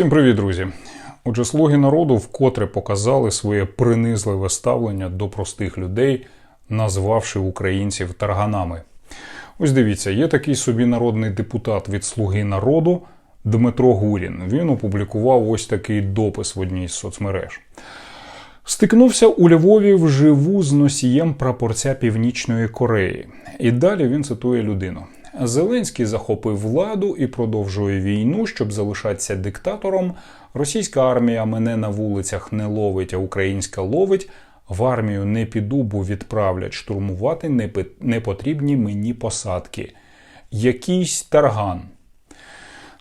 Всім привіт, друзі! Отже, слуги народу вкотре показали своє принизливе ставлення до простих людей, назвавши українців тарганами. Ось дивіться, є такий собі народний депутат від Слуги народу Дмитро Гурін. Він опублікував ось такий допис в одній з соцмереж. Стикнувся у Львові вживу з носієм прапорця Північної Кореї. І далі він цитує людину. Зеленський захопив владу і продовжує війну, щоб залишатися диктатором. Російська армія мене на вулицях не ловить, а українська ловить. В армію не піду, бо відправлять штурмувати непотрібні мені посадки. Якийсь тарган.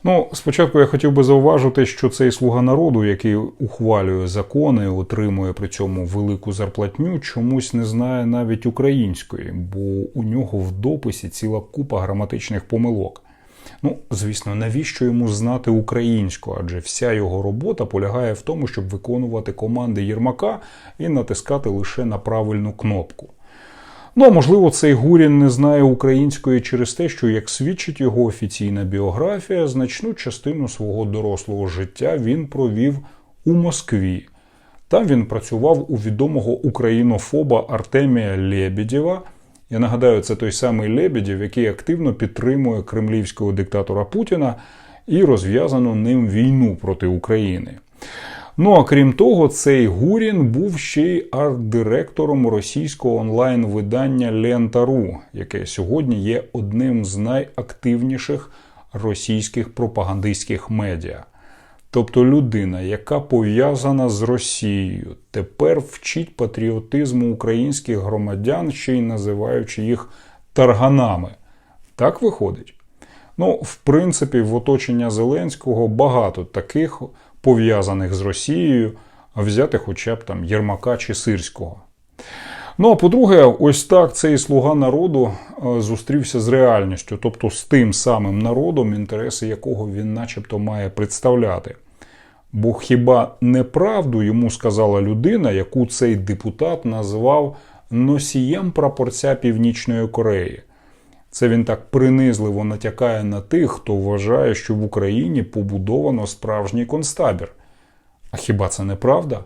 Ну, спочатку я хотів би зауважити, що цей слуга народу, який ухвалює закони, отримує при цьому велику зарплатню, чомусь не знає навіть української, бо у нього в дописі ціла купа граматичних помилок. Ну, звісно, навіщо йому знати українську? Адже вся його робота полягає в тому, щоб виконувати команди Єрмака і натискати лише на правильну кнопку. Ну, а можливо, цей Гурін не знає української через те, що, як свідчить його офіційна біографія, значну частину свого дорослого життя він провів у Москві. Там він працював у відомого українофоба Артемія Лебедєва. Я нагадаю, це той самий Лебедєв, який активно підтримує кремлівського диктатора Путіна і розв'язану ним війну проти України. Ну а крім того, цей Гурін був ще й арт-директором російського онлайн-видання Лента.ру, яке сьогодні є одним з найактивніших російських пропагандистських медіа. Тобто людина, яка пов'язана з Росією, тепер вчить патріотизму українських громадян, ще й називаючи їх тарганами. Так виходить? Ну, в принципі, в оточення Зеленського багато таких пов'язаних з Росією, взяти хоча б там Єрмака чи Сирського. Ну а по-друге, ось так цей слуга народу е, зустрівся з реальністю, тобто з тим самим народом, інтереси якого він начебто має представляти. Бо хіба неправду йому сказала людина, яку цей депутат назвав носієм прапорця Північної Кореї? Це він так принизливо натякає на тих, хто вважає, що в Україні побудовано справжній концтабір. А хіба це не правда?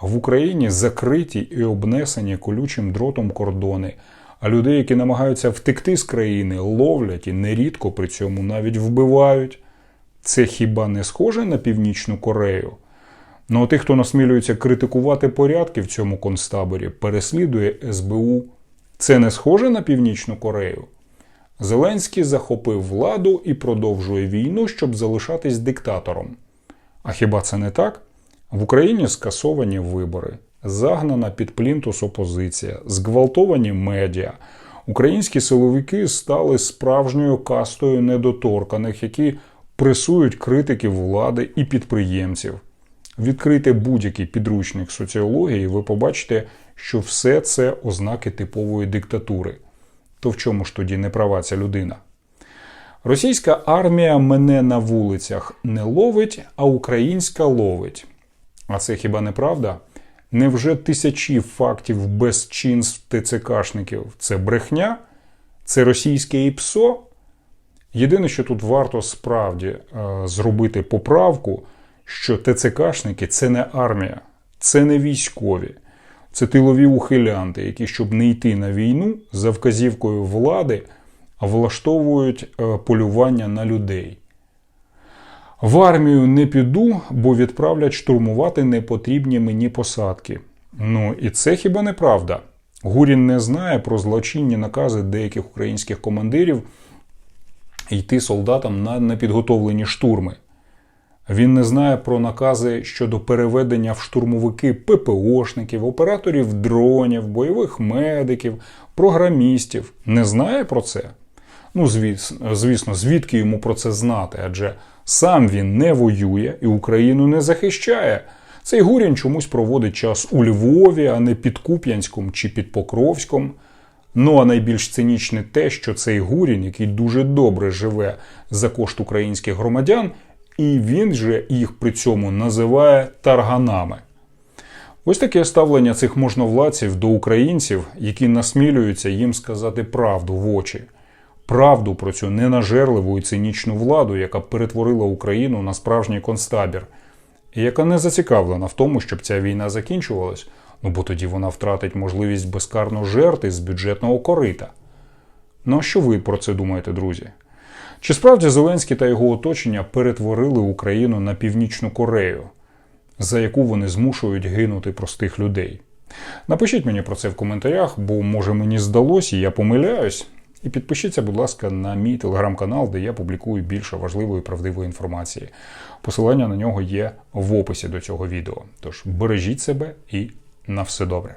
В Україні закриті і обнесені колючим дротом кордони, а людей, які намагаються втекти з країни, ловлять і нерідко при цьому навіть вбивають. Це хіба не схоже на Північну Корею? Ну а тих, хто насмілюється критикувати порядки в цьому концтаборі, переслідує СБУ. Це не схоже на Північну Корею? Зеленський захопив владу і продовжує війну, щоб залишатись диктатором. А хіба це не так? В Україні скасовані вибори, загнана під плінтус опозиція, зґвалтовані медіа. Українські силовики стали справжньою кастою недоторканих, які пресують критиків влади і підприємців. Відкрийте будь-який підручник соціології, ви побачите, що все це ознаки типової диктатури. То в чому ж тоді не права ця людина? Російська армія мене на вулицях не ловить, а українська ловить. А це хіба не правда? Невже тисячі фактів безчинств ТЦКшників це брехня? Це російське ІПСО? Єдине, що тут варто справді е, зробити поправку, що ТЦКшники це не армія, це не військові, це тилові ухилянти, які, щоб не йти на війну, за вказівкою влади влаштовують е, полювання на людей. В армію не піду, бо відправлять штурмувати непотрібні мені посадки. Ну і це хіба не правда? Гурін не знає про злочинні накази деяких українських командирів йти солдатам на непідготовлені штурми. Він не знає про накази щодо переведення в штурмовики ППОшників, операторів дронів, бойових медиків, програмістів. Не знає про це? Ну, звісно, звісно, звідки йому про це знати? Адже сам він не воює і Україну не захищає. Цей Гурін чомусь проводить час у Львові, а не під Куп'янськом чи під Покровськом. Ну а найбільш цинічне те, що цей Гурін, який дуже добре живе за кошт українських громадян, і він же їх при цьому називає тарганами. Ось таке ставлення цих можновладців до українців, які насмілюються їм сказати правду в очі. правду про цю ненажерливу і цинічну владу, яка перетворила Україну на справжній концтабір, і яка не зацікавлена в тому, щоб ця війна закінчувалась, ну бо тоді вона втратить можливість безкарно жерти з бюджетного корита. Ну а що ви про це думаєте, друзі? Чи справді Зеленський та його оточення перетворили Україну на Північну Корею, за яку вони змушують гинути простих людей? Напишіть мені про це в коментарях, бо може мені здалось, і я помиляюсь. І підпишіться, будь ласка, на мій телеграм-канал, де я публікую більше важливої правдивої інформації. Посилання на нього є в описі до цього відео. Тож бережіть себе і на все добре.